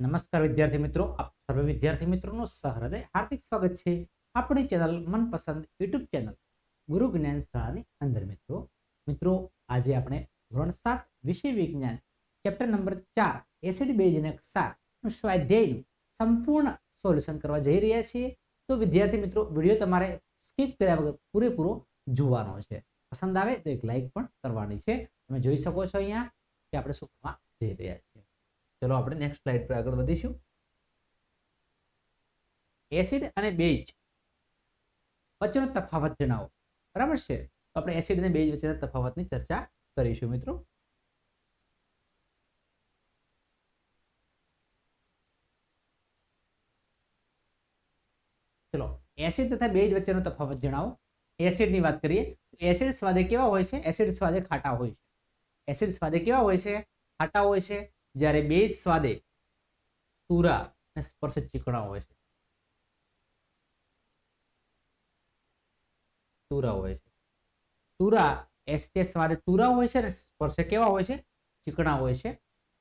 નમસ્કાર વિદ્યાર્થી મિત્રો, આપ સર્વે વિદ્યાર્થી મિત્રોનું સહૃદય હાર્દિક સ્વાગત છે આપણી ચેનલ મનપસંદ યુટ્યુબ ચેનલ ગુરુ જ્ઞાન શાળાની અંદર મિત્રો. મિત્રો, આજે આપણે ધોરણ સાત વિષય વિજ્ઞાન, ચેપ્ટર નંબર ચાર એસિડ બેઝ અને ક્ષાર સ્વાધ્યાયનું સંપૂર્ણ સોલ્યુશન કરવા જઈ રહ્યા છીએ. તો વિદ્યાર્થી મિત્રો, વીડિયો તમારે સ્કીપ કર્યા વગર પૂરેપૂરો જોવાનો છે. પસંદ આવે તો એક લાઈક પણ કરવાની છે. તમે જોઈ શકો છો અહીંયા કે આપણે શું કરવા જઈ રહ્યા છીએ. ચલો આપણે નેક્સ્ટ સ્લાઇડ પર આગળ વધીશું. એસિડ અને બેઝ વચ્ચેનો તફાવત જણાવો. બરાબર છે? આપણે એસિડ અને બેઝ વચ્ચેના તફાવતની ચર્ચા કરીશું મિત્રો. ચલો, એસિડ તથા બેઝ વચ્ચેનો તફાવત જણાવો. એસિડની વાત કરીએ એસિડ સ્વાદે કેવા હોય છે? એસિડ સ્વાદે ખાટા હોય છે. એસિડ સ્વાદે કેવા હોય છે? ખાટા હોય છે. જ્યારે બે સ્વાદે તુરા અને સ્પર્શ ચીકણા હોય છે. તુરા હોય છે. તુરા એસ્તે સ્વાદે તુરા હોય છે અને સ્પર્શ કેવા હોય છે? ચીકણા હોય છે.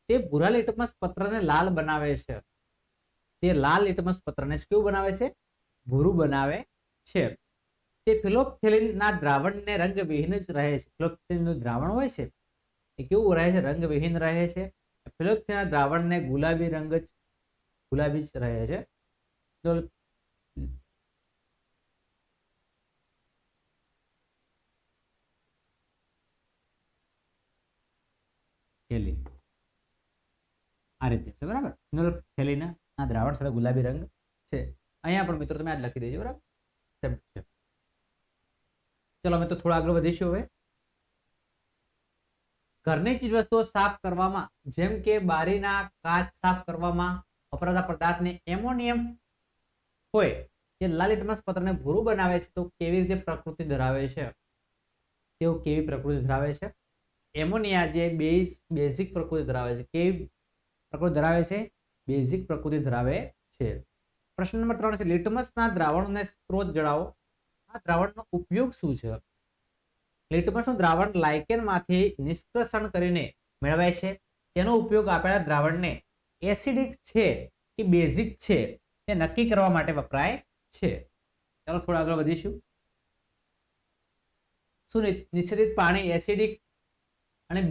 તે ભૂરા લિટમસ પત્રને લાલ બનાવે છે. તે લાલ લિટમસ પત્રને કેવું બનાવે છે? ભૂરું બનાવે છે. તે ફિલોપથેલિનના દ્રાવણને રંગવિહીન જ રહે છે. ફિલોપથેલિનનું દ્રાવણ હોય છે. એ કેવું રહે છે? રંગવિહીન રહે છે. ફિલોપથેલિનના દ્રાવણને ગુલાબી રંગ જ, ગુલાબી જ રહે છે. તો થેલી. આ રીતે છે, બરાબર? થેલીના આ દ્રાવણ સાથે ગુલાબી રંગ છે. અહીંયા પણ મિત્રો તમે આ લખી દેજો, બરાબર? ચલો, અમે તો થોડા આગળ વધીશું હવે. ઘરની ચીજ વસ્તુઓ સાફ કરવામાં, જેમ કે બારીના કાચ સાફ કરવામાં, વપરાતા પદાર્થને એમોનિયમ હોય જે લાલિટમસ પત્રને ભૂરું બનાવે છે તો કેવી રીતે પ્રકૃતિ ધરાવે છે? તેઓ કેવી પ્રકૃતિ ધરાવે છે? એમોનિયા જે બેઝ, બેઝિક પ્રકૃતિ ધરાવે છે, કેવી પ્રકૃતિ ધરાવે છે? બેઝિક પ્રકૃતિ ધરાવે છે. પ્રશ્ન નંબર ત્રણ છે, લિટમસના દ્રાવણને સ્ત્રોત જણાવો આ દ્રાવણનો ઉપયોગ શું છે? લિટમસનું દ્રાવણ લાઇકેનમાંથી નિષ્કર્ષણ કરીને મેળવાય છે. તેનો ઉપયોગ આપેલા દ્રાવણને એસિડિક છે કે બેઝિક છે તે નક્કી કરવા માટે વપરાય છે. ચાલો થોડા આગળ વધીશું. શું નિશ્ચિત પાણી એસિડિક અને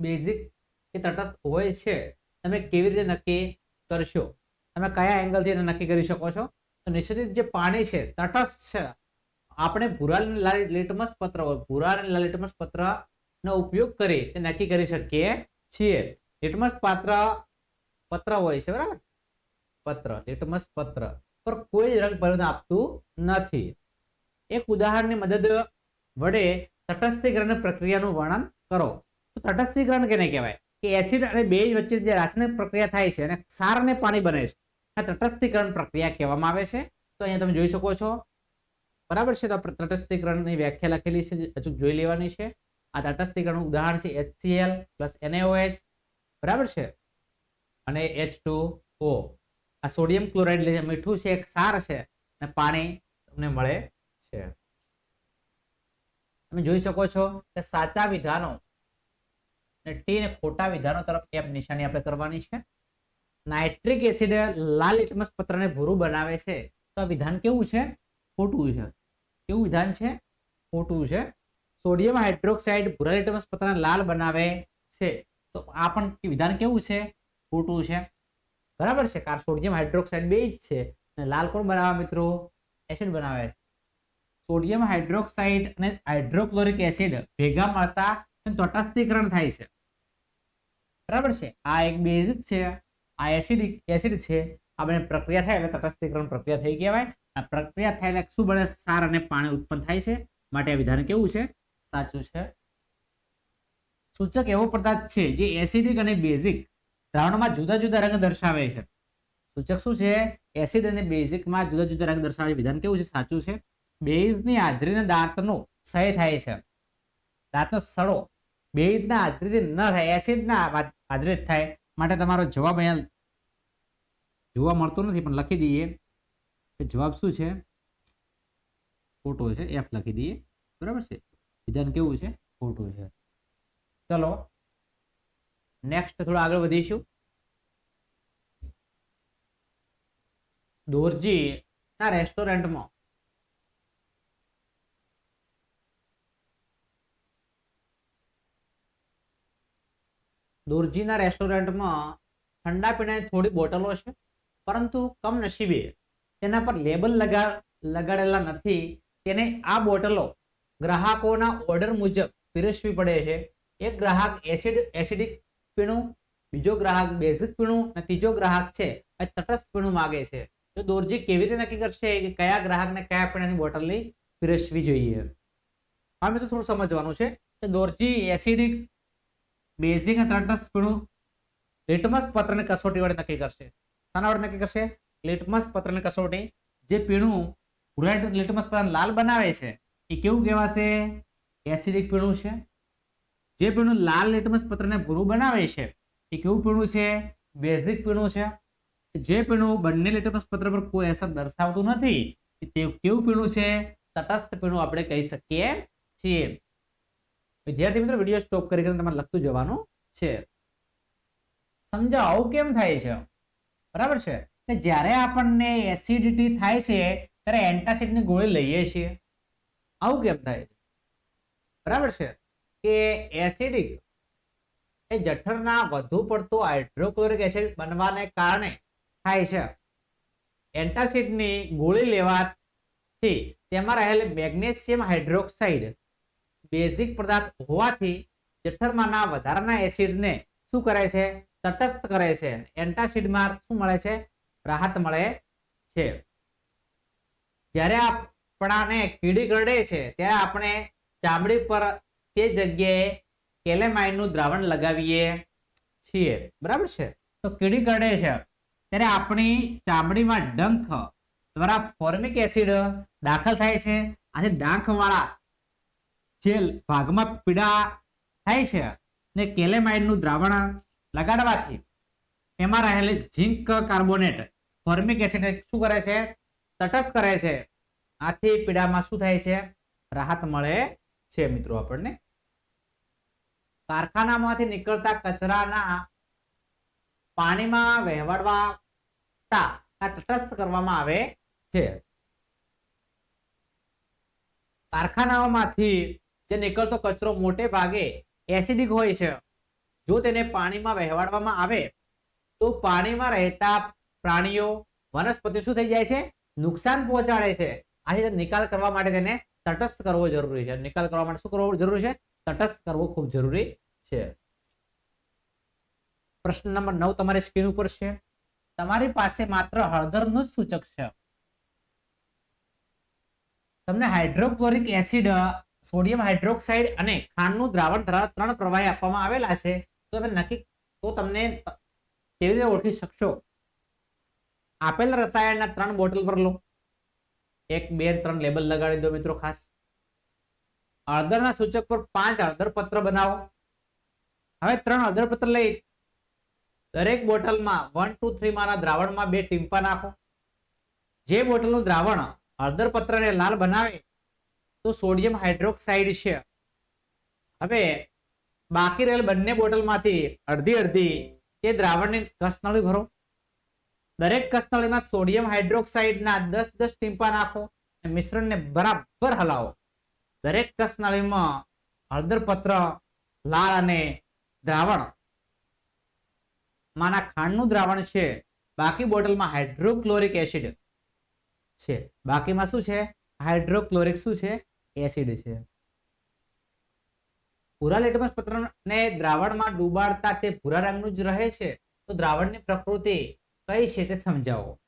બેઝિક કે તટસ્થ હોય છે? તમે કેવી રીતે નક્કી કરશો? તમે કયા એંગલથી એને નક્કી કરી શકો છો? તો નિશ્ચિત જે પાણી છે, તટસ્થ આપણે ભૂરા લાલ લિટમસ પત્ર હોય, ભૂરા અને લિટમસ પત્રનો ઉપયોગ કરી તે નક્કી કરી શકીએ છીએ. લિટમસ પાત્ર, પત્ર હોય છે, બરાબર? પત્ર, લિટમસ પત્ર પર કોઈ રંગ પરિવર્તન આપતું નથી. એક ઉદાહરણની મદદ વડે તટસ્થીકરણ પ્રક્રિયાનું વર્ણન કરો. તો તટસ્થીકરણ કેને કહેવાય? કે એસિડ અને બેઝ વચ્ચે જે રાસાયણિક પ્રક્રિયા થાય છે, અને ક્ષાર અને પાણી બને છે. આ તટસ્થીકરણ પ્રક્રિયા કહેવામાં આવે છે. તો અહીંયા તમે જોઈ શકો છો બરાબર છે તો તટસ્થીકરણની વ્યાખ્યા લખેલી છે હજુ જોઈ લેવાની છે. આ તટસ્થીકરણનું ઉદાહરણ છે HCl પ્લસ NaOH બરાબર છે? અને એચ ટુ ઓ. આ સોડિયમ ક્લોરાઇડ મીઠું છે, એક સાર છે અને પાણી તમને મળે છે. તમે જોઈ શકો છો કે સાચા વિધાનો અને ટી ને ખોટા વિધાનો તરફ એપ નિશાની આપણે કરવાની છે? નાઇટ્રિક એસિડ લાલ લિટમસ પત્રને ભૂરું બનાવે છે. તો આ વિધાન કેવું છે? ખોટું છે. કેવું વિધાન છે? ખોટું છે. સોડિયમ હાઇડ્રોક્સાઇડ ભૂરા લિટમસ પત્રને લાલ બનાવે છે. તો આ પણ વિધાન કેવું છે? ખોટું છે. બરાબર છે? કાર સોડિયમ હાઇડ્રોક્સાઇડ બે જ છે. અને લાલ કોણ બનાવે મિત્રો? એસિડ બનાવે. સોડિયમ હાઇડ્રોક્સાઇડ અને હાઇડ્રોક્લોરિક એસિડ ભેગા મળતા તટસ્થીકરણ થાય છે. બરાબર છે? આ એક બેઝિક છે. આ એસિડિક એસિડ છે. આ બંને પ્રક્રિયા થાય એટલે તટસ્થીકરણ પ્રક્રિયા થઈ કહેવાય. આ પ્રક્રિયા થાય એટલે શું બને સાર અને પાણી ઉત્પન્ન થાય છે? માટે આ વિધાન કેવું છે? સાચું છે. સૂચક એવો પદાર્થ છે જે એસિડિક અને બેઝિક દ્રાવણમાં જુદા જુદા રંગ દર્શાવે છે. સૂચક શું છે? એસિડ અને બેઝિકમાં જુદા જુદા રંગ દર્શાવે વિધાન કેવું છે? સાચું છે. બેઝની હાજરીને દાંતનો સહે થાય છે. દાંતનો સડો બેઝના હાજરીથી ન થાય એસિડના હાજરી થાય. માટે તમારો જવાબ અહીંયા જોવા મળતો નથી, પણ લખી દઈએ. જવાબ શું છે? ખોટો છે એફ લખી દઈએ. બરાબર છે? વિધાન કેવું છે? ખોટું છે. ચલો નેક્સ્ટ થોડા આગળ વધીશું. દોરજી ના રેસ્ટોરન્ટમાં દોરજીના રેસ્ટોરન્ટમાં ઠંડા પીણાની થોડી બોટલો છે, પરંતુ કમનસીબે તેના પર લેબલ લગા, લગાડેલા નથી. તેને આ બોટલો ગ્રાહકોના ઓર્ડર મુજબ પીરસવી પડે છે. એક ગ્રાહક એસિડ, એસિડિક પીણું, બીજો ગ્રાહક બેઝિક પીણું અને ત્રીજો ગ્રાહક છે એ તટસ્થ પીણું માગે છે. તો દોરજી કેવી રીતે નક્કી કરશે કે કયા ગ્રાહકને કયા પીણાની બોટલની પીરસવી જોઈએ? આ મિત્રો, થોડું સમજવાનું છે. કે દોરજી એસિડિક, બેઝિક અને તટસ્થ પીણું, લિટમસ પત્રની કસોટી વડે નક્કી કરશે. શાના વડે નક્કી કરશે? લિટમસ પત્રની કસોટી, જે પીણું ભૂરા લિટમસ પત્ર લાલ બનાવે છે, એ કેવું કહેવાશે? એસિડિક પીણું છે. જે પીણું લાલ લિટમસ પત્રને ભૂરું બનાવે છે, એ કેવું પીણું છે? બેઝિક પીણું છે. જે પીણું બંને લિટમસ પત્ર પર કોઈ અસર દર્શાવતું નથી તે કેવું પીણું છે? તટસ્થ પીણું આપણે કહી શકીએ છીએ. વિદ્યાર્થી મિત્રો, વીડિયો સ્ટોપ કરીને તમારે લખતું જવાનું છે. સમજાવ કેમ થાય છે? બરાબર છે? કે જ્યારે આપણને એસિડિટી થાય છે, ત્યારે એન્ટાસિડની ગોળી લઈએ છીએ. આવું કેમ થાય છે? બરાબર છે? કે એસિડિક એ જઠરના વધુ પડતું હાઇડ્રોક્લોરિક એસિડ બનવાને કારણે થાય છે. એન્ટાસિડની ગોળી લેવાથી તેમાં રહેલ મેગ્નેશિયમ હાઇડ્રોક્સાઇડ બેઝિક પદાર્થ હોવાથી જઠરમાંના વધારાના એસિડને શું કરે છે? તટસ્થ કરે છે. એન્ટાસિડમાં શું મળે છે? રાહત મળે છે. જ્યારે આપણાને કીડી કરડે છે, ત્યારે આપણે ચામડી પર તે જગ્યાએ કેલેમાઇનનું દ્રાવણ લગાવીએ છીએ. બરાબર છે? તો કીડી કરડે છે. ત્યારે આપણી ચામડીમાં ડંખ દ્વારા ફોર્મિક એસિડ દાખલ થાય છે અને ડાંખવાળા જે ભાગમાં પીડા થાય છે ને કેલેમાઇનનું દ્રાવણ લગાડવાથી એમાં રહેલી ઝિંક કાર્બોનેટ, ફોર્મિક એસિડ શું કરે છે? તટસ્થ કરે છે. આથી પીડામાં શું થાય છે? રાહત મળે છે મિત્રો આપણને. કારખાનામાંથી નીકળતા કચરાના પાણીમાં વહેવાડવા આ તટસ્થ કરવામાં આવે છે. કારખાનાઓમાંથી જે નીકળતો કચરો મોટે ભાગે એસિડિક હોય છે. જો તેને પાણીમાં વહેવાડવામાં આવે તો પાણીમાં રહેતા પ્રાણીઓ વનસ્પતિ શું થઈ જાય છે? નુકસાન પહોંચાડે છે. આથી નિકાલ કરવા માટે તેને તટસ્થ કરવો જરૂરી છે. નિકાલ કરવા માટે શું કરવો જરૂરી છે? તટસ્થ કરવો ખૂબ જરૂરી છે. પ્રશ્ન નંબર નવ તમારી સ્ક્રીન ઉપર છે. તમારી પાસે માત્ર હળદરનું જ સૂચક છે. તમને હાઇડ્રોક્લોરિક એસિડ, સોડિયમ હાઇડ્રોક્સાઇડ અને ખાંડનું દ્રાવણ ધરાવતા ત્રણ પ્રવાહી આપવામાં આવેલા છે. તો તમે નક્કી, તો તમને કેવી રીતે ઓળખી શકશો? આપેલ રસાયણના ત્રણ બોટલ પર લો. એક, બે, ત્રણ લેબલ લગાડી દો મિત્રો ખાસ. હળદરના સૂચક પર પાંચ હળદર પત્ર બનાવો. હવે ત્રણ હળદર પત્ર લઈ. દરેક બોટલમાં વન ટુ થ્રી માના દ્રાવણમાં બે ટીમ્પા નાખો. જે બોટલનું દ્રાવણ હળદર પત્રને લાલ બનાવે, તો સોડિયમ હાઇડ્રોક્સાઇડ છે. હવે બાકી રહેલ બંને બોટલમાંથી અડધી અડધી તે દ્રાવણની કસનળી ભરો. દરેક કસનળીમાં સોડિયમ હાઇડ્રોક્સાઇડના દસ દસ ટીમ્પા નાખો અને મિશ્રણને બરાબર હલાવો. દરેક કસનળીમાં હળદર પત્ર લાલ અને દ્રાવણ. માના ખાંડનું દ્રાવણ છે, બાકી બોટલમાં હાઇડ્રોક્લોરિક એસિડ છે. બાકીમાં શું છે? હાઇડ્રોક્લોરિક શું છે? એસિડ છે. ભૂરા લેટમસ પત્રને દ્રાવણમાં ડૂબાડતા તે ભૂરા રંગનું જ રહે છે. તો દ્રાવણની પ્રકૃતિ કઈ છે તે સમજાવો.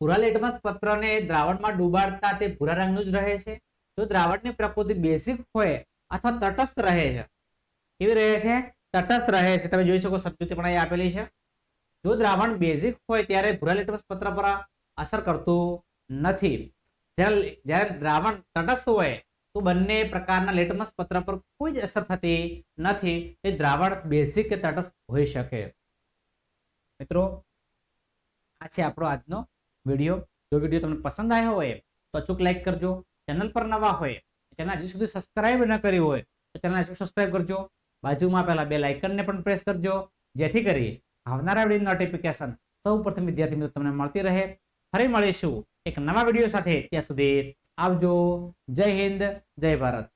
ભૂરા લેટમસ પત્રને દ્રાવણમાં ડૂબાડતા તે ભૂરા રંગનું જ રહે છે. જો દ્રાવણની પ્રકૃતિ બેઝિક હોય અથવા તટસ્થ રહે છે. કેવી રહે છે? તટસ્થ રહે છે. તમે જોઈ શકો સમજૂતી પણ અહીં આપેલી છે. જો દ્રાવણ બેઝિક હોય ત્યારે ભૂરા લેટમસ પત્ર પર અસર કરતું નથી. જ્યારે જ્યારે દ્રાવણ તટસ્થ હોય તો બંને પ્રકારના લેટમસ પત્ર પર કોઈ જ અસર થતી નથી. એ દ્રાવણ બેઝિક કે તટસ્થ હોઈ શકે. મિત્રો, આ છે આપણો આજનો વીડિયો. જો વીડિયો તમને પસંદ આવ્યો હોય, તો અચૂક લાઈક કરજો. ચેનલ પર નવા હોય, ચેનલ હજી સુધી સબસ્ક્રાઇબ ન કરી હોય, તો ચેનલ હજુ સબસ્ક્રાઇબ કરજો. બાજુમાં પહેલા બે લાઇકનને પણ પ્રેસ કરજો, જેથી કરી આવનારા વીડિયો નોટિફિકેશન સૌ પ્રથમ વિદ્યાર્થી મિત્રો તમને મળતી રહે. ફરી મળીશું એક નવા વીડિયો સાથે. ત્યાં સુધી આવજો. જય હિન્દ જય ભારત.